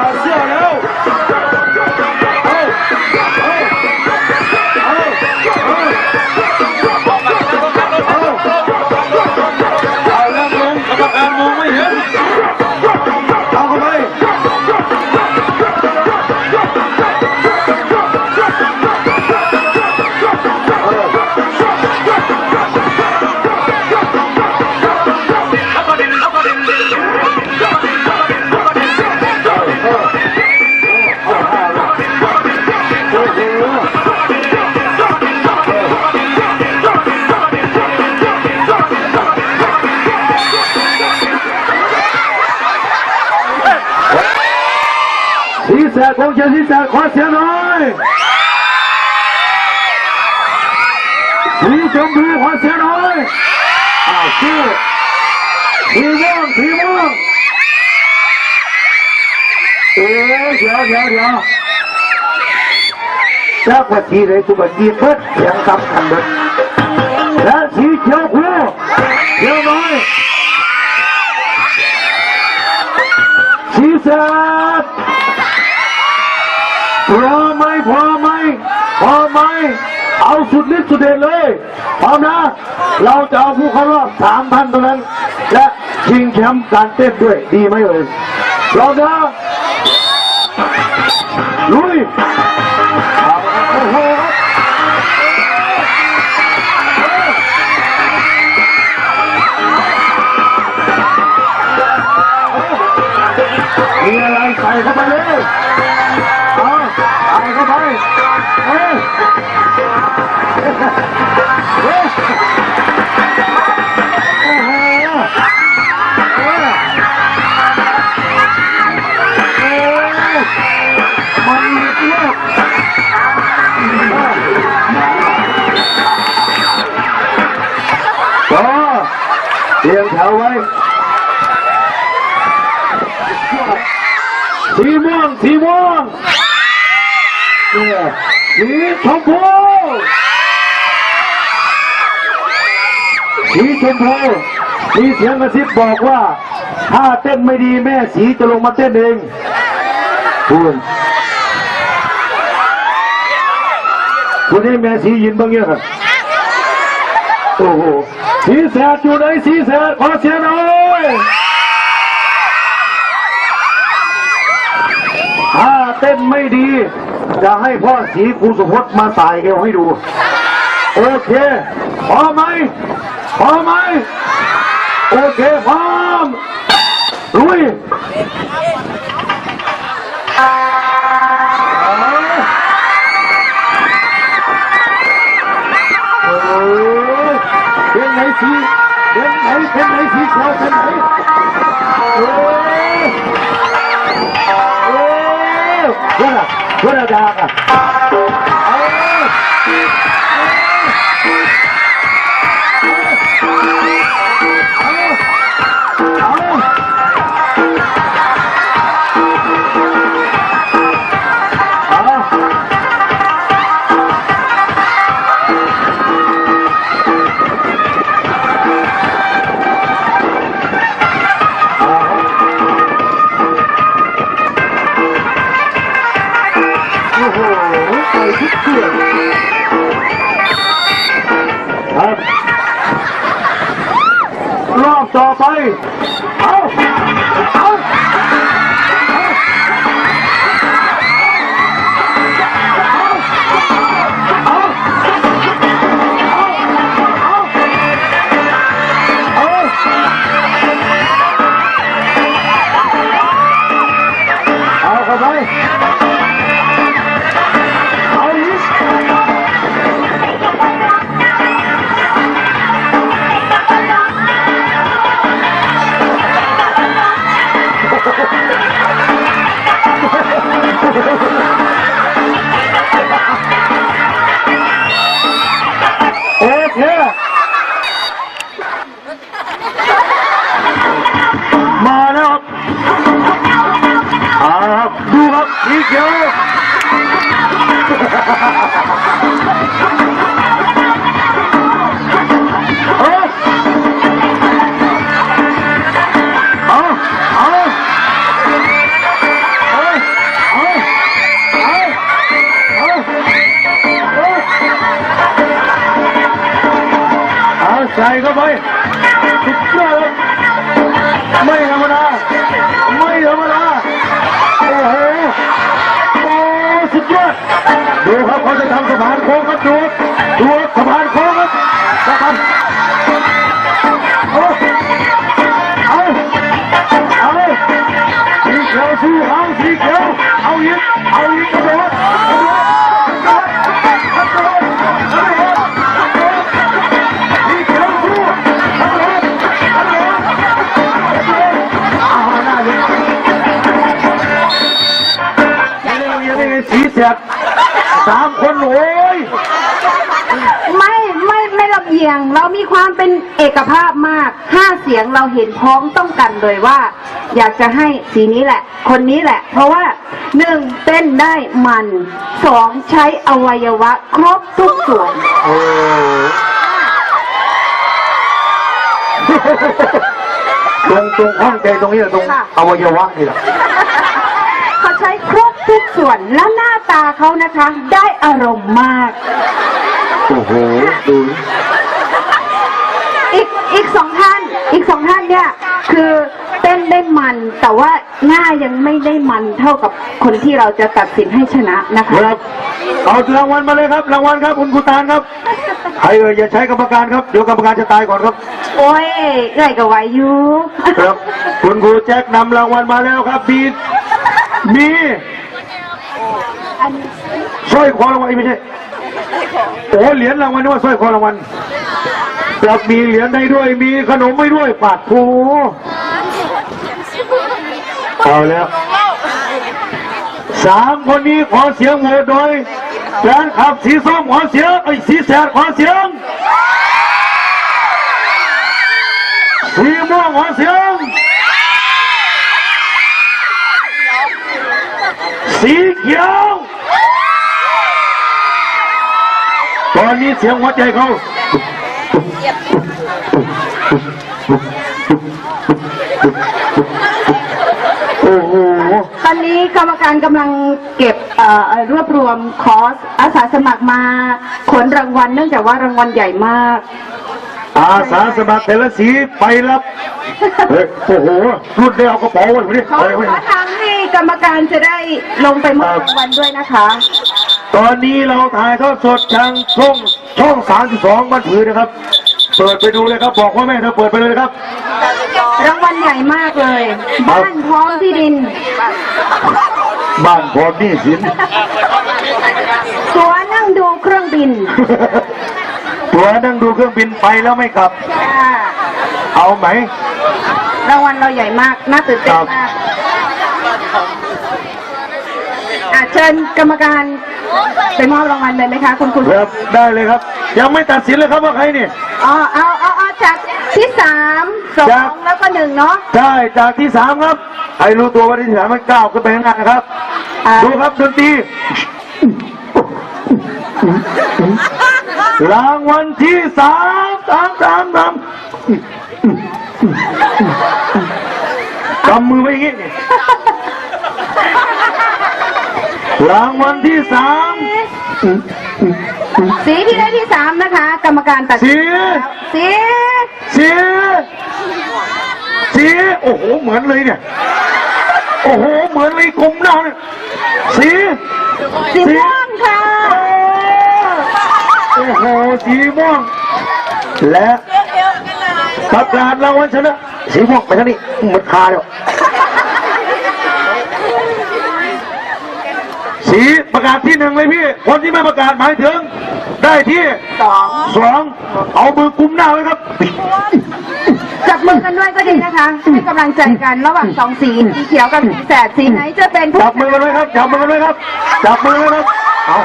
Brasil! ชียร์สีแสดขอเสียงหน่อยสีชมพูขอเสียงหน่อยอ้าวสู้สีม่วงสีม่วงเอ๊ะเดี๋ยวเดี๋ยวเดี๋ยวจากว่าทีไหนตุกทีเพิดเสียงสำคัญเบิดและสีเขียวพูเขียวน้อยสีแสด พร้อมไหมพร้อมไหมพร้อมไหมเอาสุดฤทธิ์สุดเด็ดเลยพร้อมนะ เราจะเอาผู้เข้ารอบสามพันเท่านั้น และชิงแชมป์การเต้นด้วยดีไหมเอ่ยพร้อมนะลุยโอ้โหมีอะไรใส่เข้าไปเลย กก็เตรียมแถวไว้สีม่วงสีม่วงเนี่ย สีชมพูสีชมพูมีเสียงกระซิบบอกว่า ถ้าเต้นไม่ดีแม่สีจะลงมาเต้นเองคุณคุณให้แม่สียินบ้างยังโอ้โหสีแสดอยู่ไหนสีแสดขอเสียงหน่อย เต้นไม่ดี จะให้พ่อสีครูสุพจน์มาตายเอวให้ดู โอเคพร้อมไหมพร้อมไหมโอเคพร้อมลุยโอ้ยเป็นไหนสีเป็นไหนเป็นไหนสีขาวเป็นไหน โอ้ย Buena, ทุกเสื่องครับ รอบต่อไป เอาเอา ใส่เข้าไปสุดยอดไม่ธรรมดาไม่ธรรมดาโอ้โหโอ้สุดยอดดูครับเขาจะทำสะพานโค้งครับดูดูสะพานโค้งครับนะครับ ไม่ลำเอียง เรามีความเป็นเอกภาพมากห้าเสียงเราเห็นพ้องต้องกันเลยว่า อยากจะให้สีนี้แหละ คนนี้แหละ เพราะว่าหนึ่งเต้นได้มันสองใช้อวัยวะ ครบทุกส่วน โอ้ตรงตรงข้างใจตรงนี้แหละตรงค่ะอวัยวะนี่แหละเขาใช้ครบทุกส่วนและหน้าตาเขานะคะ ได้อารมณ์มาก โอ้โห ดู อีกอีกสองท่าน อีกสองท่านเนี่ย คือเต้นได้มันแต่ว่าหน้ายังไม่ได้มันเท่ากับคนที่เราจะตัดสินให้ชนะนะคะ ครับ เอารางวัลมาเลยครับ รางวัลครับคุณครูตาลครับใครเอ่ยอย่าใช้กรรมการครับ เดี๋ยวกรรมการจะตายก่อนครับ โอ้ยเอ้ยก็ไหวอยู่ครับ คุณครูแจ็คนำรางวัลมาแล้วครับมีมีสร้อยคอรางวัลไม่ใช่โอ้เหรียญรางวัลนึกว่าสร้อยคอรางวัล ครับมีเหรียญได้ด้วย มีขนมไม่ด้วยปาดโถเอาแล้วสามคนนี้ขอเสียงโหวตโดยแฟนขับสีส้มขอเสียงไอ้สีแสดขอเสียงสีม่วงขอเสียง สีเขียวตอนนี้เสียงหัวใจเขา โอ้โหตอนนี้กรรมการกำลังเก็บเอ่อเอ่อรวบรวมคอร์สอาสาสมัครมาขนรางวัลเนื่องจากว่ารางวัลใหญ่มาก อาสาสมัครแต่ละสีไปรับเฮ้ยโอ้โหรุ่นได้เอากระเป๋าไว้ดิขอไปไว้ขอทางให้กรรมการจะได้ลงไปมอบรางวัลด้วยนะคะ ตอนนี้เราถ่ายทอดสดทางช่องช่อง 32บันถือนะครับ เปิดไปดูเลยครับ บอกว่าแม่เธอเปิดไปเลยครับ รางวัลใหญ่มากเลย บ้านพร้อมที่ดิน บ้านพร้อมหนี่สิน ตัวนั่งดูเครื่องบินตัวนั่งดูเครื่องบินไปแล้วไม่กลับอ่าเอาไหม รางวัลเราใหญ่มาก น่าตื่นเต้นมากอะเชิญกรรมการ ไปมอบรางวัลเลยไหมคะคุณคุณครับได้เลยครับ ยังไม่ตัดสินเลยครับว่าใครนี่อ๋อเอาเอาเอาจากที่สามสอจากงแล้วก็หนึ่งเนาะใช่จากที่สามครับให้รู้ตัวว่าที่สามมันก้าวขึ้นไปข้างหน้านะครับอ่าดูครับดนตรีรางวัลที่สามสามสามสามกำมือไว้อย่างงี้นี่ รางวัลที่สามสีที่ได้ที่สามนะคะ กรรมการตัดสีสีสีสีโอ้โหเหมือนเลยเนี่ย โอ้โหเหมือนเลยกลมหน้าเนี่ยสีสีม่วงค่ะ โอ้โหสีม่วงและประกาศรางวัลชนะสีม่วงไปทางนี้หมดคาแล้ว สีประกาศที่หนึ่งเลยพี่ คนที่ไม่ประกาศหมายถึง ได้ที่สองสองเอามือกุมหน้าไว้ครับ จับมือกันด้วยก็ดีนะคะให้กำลังใจกันระหว่างสองสีสีเขียวกับสีแสดสีไหนจะเป็นผู้จับมือกันไว้ครับ จับมือกันไว้ครับ จับมือไว้ครับ เอา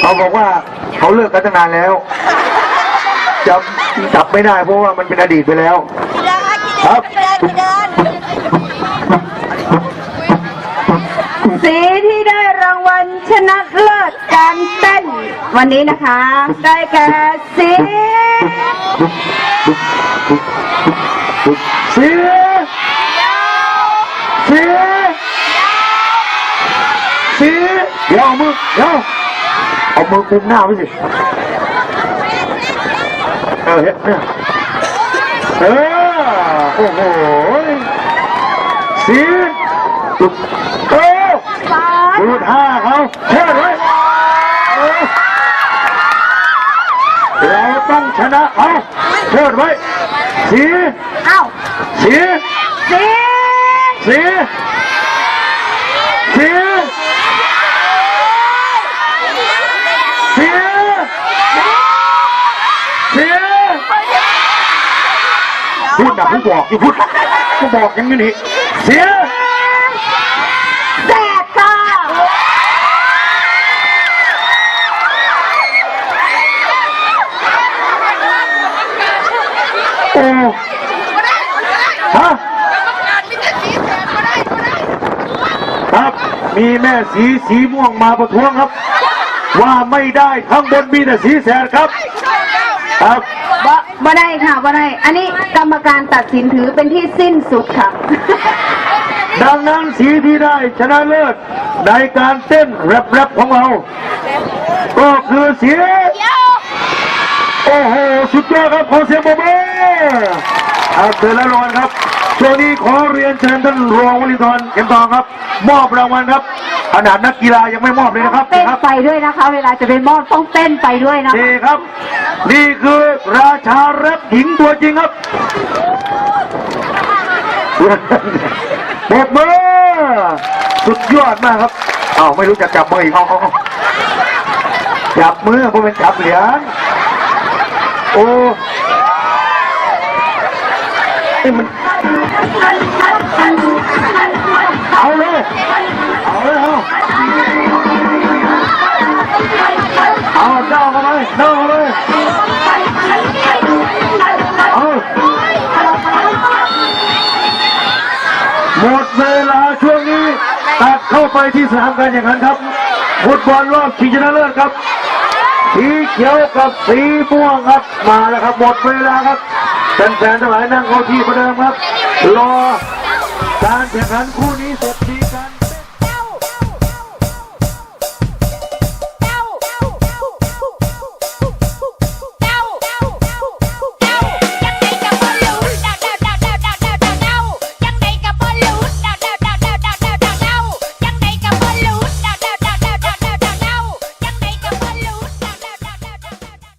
เขาบอกว่าเขาเลิกกันตั้งนานแล้วจับจับไม่ได้เพราะว่ามันเป็นอดีตไปแล้ว ครับ สีที่ได้รางวัลชนะเลิศการเต้น วันนี้นะคะ ได้แก่สีสียเสียเสีเดี๋ยวเอามือเดี๋ยวเอามือกุมหน้าไว้สิเออเห็นเนี่ยเออโอ้โหสี ดูท่าเขาเชิดไว้เออเราต้องชนะเขาเชิดไว้เสียเอ้าเสียสีเสียเสียเสียเสียพูดนะผู้บอกอยู่พูดผู้บอกอยังนี้นี่เสีย มีแม่สีสีม่วงมาประท้วงครับ ว่าไม่ได้ข้างบนมีแต่สีแสดครับครับบ่บ่ได้ค่ะบ่ได้ อันนี้กรรมการตัดสินถือเป็นที่สิ้นสุดค่ะ ดังนั้นสีที่ได้ชนะเลิศในการเต้นแรปๆของเรา ก็คือสี โอ้โห สุดยอดครับขอเสียงปรบมือ เอาเสร็จแล้วรางวัลครับช่วงนี้ขอเรียนเชิญท่านรองวลินทรเข็มทองครับ มอบรางวัลครับขนาดนักกีฬายังไม่มอบเลยนะครับเต้นครับไปด้วยนะคะ เวลาจะไปมอบต้องเต้นไปด้วยนะคะนี่ครับ นี่คือราชาแรปหญิงตัวจริงครับปรบมือสุดยอดมากครับอ้าวไม่รู้จะจับมืออีกเอาเอาเอาจับมือเพราะเป็นจับเหรียญโอ้นี่ มัน เอาเลยเอาเลยเอาเอาเจ้าเข้าไปเจ้าเข้าไปเอาหมดเวลาช่วงนี้ ตัดเข้าไปที่สนามการแข่งขันครับฟุตบอลรอบชิงชนะเลิศครับสีเขียวกับสีม่วงครับมาแล้วครับหมดเวลาครับ แฟนๆทั้งหลายนั่งเข้าที่ประเดิมครับ รอการแข่งขันคู่นี้เสร็จที